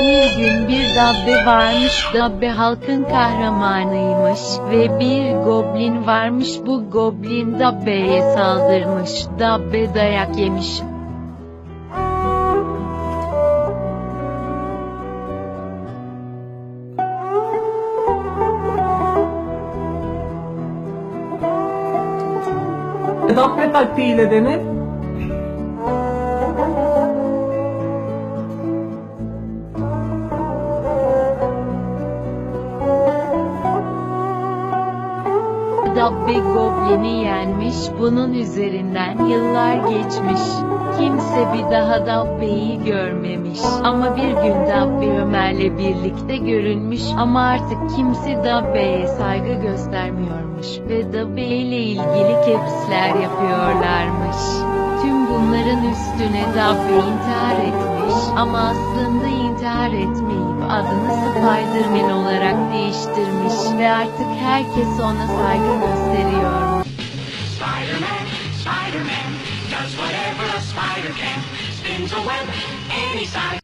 Bir gün bir dabbe varmış, dabbe halkın kahramanıymış ve bir goblin varmış bu goblin dabbeye saldırmış, dabbe dayak yemiş. Dabbe taktiğiyle dene. Dabbe goblini yenmiş, bunun üzerinden yıllar geçmiş. Kimse bir daha Dabbe'yi görmemiş. Ama bir gün Dabbe Ömer'le birlikte görünmüş ama artık kimse Dabbe'ye saygı göstermiyormuş ve Dabbe ile ilgili kepsler yapıyorlarmış. Tüm bunların üstüne Dabbe intihar etmiş ama aslında intihar etmeyip adını Spider-Man olarak değiştirmiş ve artık herkes ona saygı gösteriyor. Spider-Man, Spider-Man, does whatever a spider can. Spins a web any size.